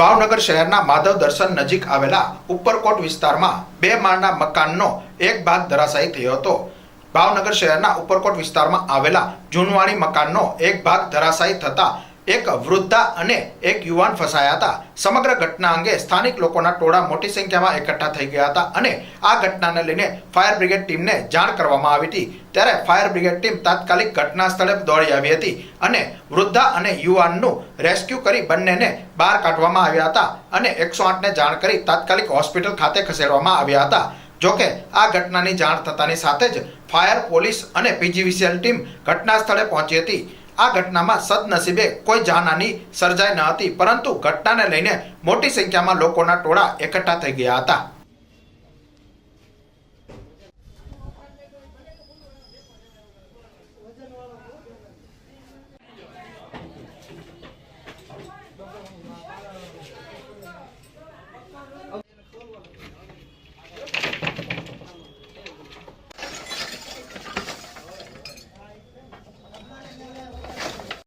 ભાવનગર શહેરના માધવ દર્શન નજીક આવેલા ઉપરકોટ વિસ્તારમાં બે માળના મકાનનો એક ભાગ ધરાશાયી થયો હતો. ભાવનગર શહેરના ઉપરકોટ વિસ્તારમાં આવેલા જૂનવાણી મકાનનો એક ભાગ ધરાશાયી થતા એક વૃદ્ધા અને એક યુવાન ફસાયા હતા. સમગ્ર ઘટના અંગે સ્થાનિક લોકોના ટોળા મોટી સંખ્યામાં એકઠા થઈ ગયા હતા અને આ ઘટનાને લઈને ફાયર બ્રિગેડ ટીમને જાણ કરવામાં આવી હતી. ત્યારે ફાયર બ્રિગેડ ટીમ તાત્કાલિક ઘટના સ્થળે દોડી આવી હતી અને વૃદ્ધા અને યુવાનનું રેસ્ક્યુ કરી બંનેને બહાર કાઢવામાં આવ્યા હતા અને એકસો આઠને જાણ કરી તાત્કાલિક હોસ્પિટલ ખાતે ખસેડવામાં આવ્યા હતા. જોકે આ ઘટનાની જાણ થતાની સાથે જ ફાયર પોલીસ અને પીજીવીસીએલ ટીમ ઘટના સ્થળે પહોંચી હતી. આ ઘટનામાં સદનસીબે કોઈ જાનહાની સર્જાઈ ન હતી, પરંતુ ઘટનાને લઈને મોટી સંખ્યામાં લોકોના ટોળા એકઠા થઈ ગયા હતા.